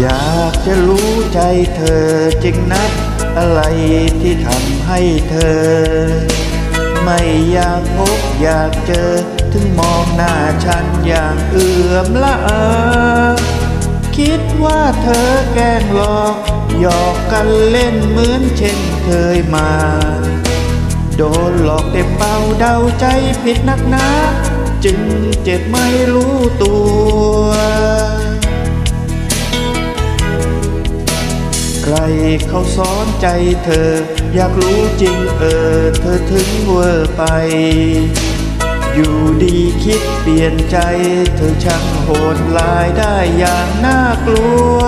อยากจะรู้ใจเธอจริงนัก อะไรที่ทำให้เธอ ไม่อยากพบอยากเจอ ถึงมองหน้าฉันอย่างเอื่อมละอาคิดว่าเธอแกล้งหลอกหยอกกันเล่นเหมือนเช่นเคยมา โดนหลอกเต็มเป้าเดาใจผิดนักหนาจึงเจ็บไม่รู้ตัว รเขาสอนใจเธอ อยากรู้จริงเออ เธอถึงเวอร์ไป อยู่ดีคิดเปลี่ยนใจ เธอช่างโหดลายได้อย่างน่ากลัว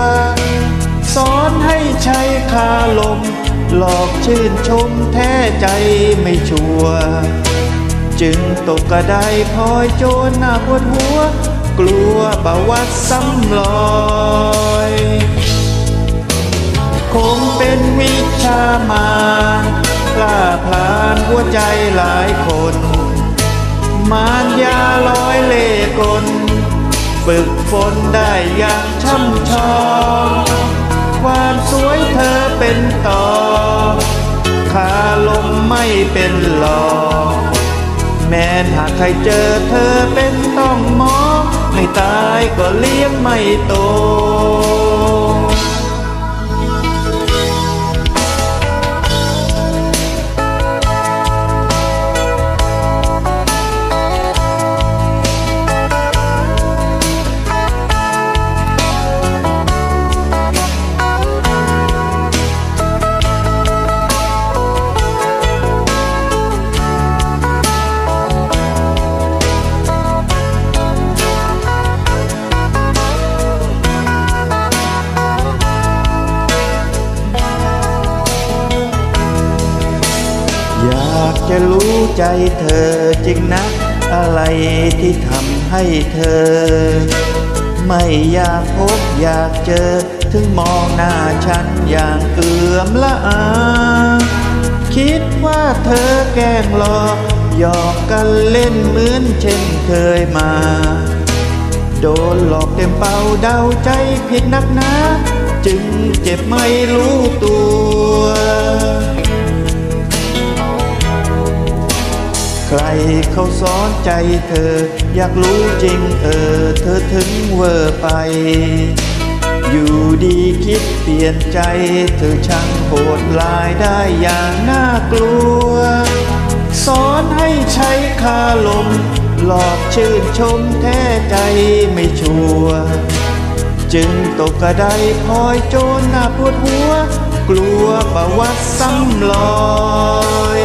สอนให้ใช้คาลม หลอกชื่นชมแท้ใจไม่ชัวร์จึงตกกระไดพลอยโจรหน้าปวดหัว กลัวประวัติซ้ำลอย นวิชามารกล้าพลานหัวใจหลายคน มารยาลอยเล่กล ฝึกฝนได้อย่างช่ำชองความสวยเธอเป็นต่อขาลมไม่เป็นหลอกแม้หากใครเจอเธอเป็นต้องมองไม่ตายก็เลี้ยงไม่โต จะรู้ใจเธอจริงนะ อะไรที่ทำให้เธอ ไม่อยากพบอยากเจอ ถึงมองหน้าฉันอย่างเอื่อมละอาคิดว่าเธอแกล้งหลอกหยอกกันเล่นเหมือนเช่นเคยมา โดนหลอกเต็มเป้าเดาใจผิดนักนาจึงเจ็บไม่รู้ตัว ใครเขาสอนใจเธอ อยากรู้จริงเออ เธอถึงเวอร์ไป อยู่ดีคิดเปลี่ยนใจ เธอช่างโหดลายได้อย่างน่ากลัว สอนให้ใช้คาลม หลอกชื่นชมแท้ใจไม่ชัวจึงตกกระไดพลอยโจรหน้าปวดหัว กลัวประวัติซ้ำลอย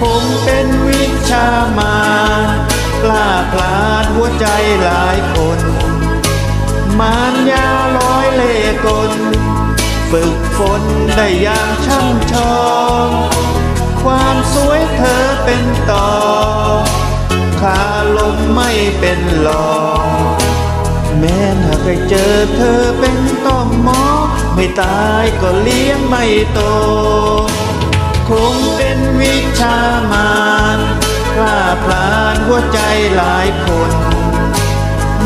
คงเป็นวิชามารกล้าพลาหัวใจหลายคน มารยาลอยเล่กล ฝึกฝนได้อย่างช่ำชอง ความสวยเธอเป็นต่อขาลมไม่เป็นหลอกแม้หากไปเจอเธอเป็นต้องหมอ ไม่ตายก็เลี้ยงไม่โต คง วิชามารกล้าพลานหัวใจหลายคน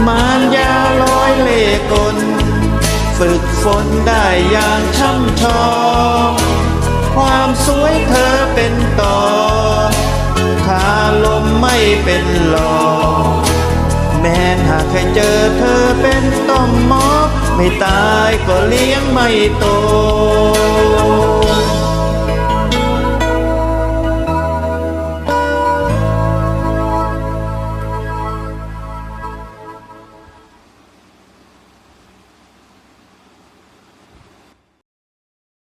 มารยาลอยเล่กล ฝึกฝนได้อย่างช่ำชอง ความสวยเธอเป็นต่อขาลมไม่เป็นหลอแม้หากใครเจอเธอเป็นต้องมอไม่ตายก็เลี้ยงไม่โต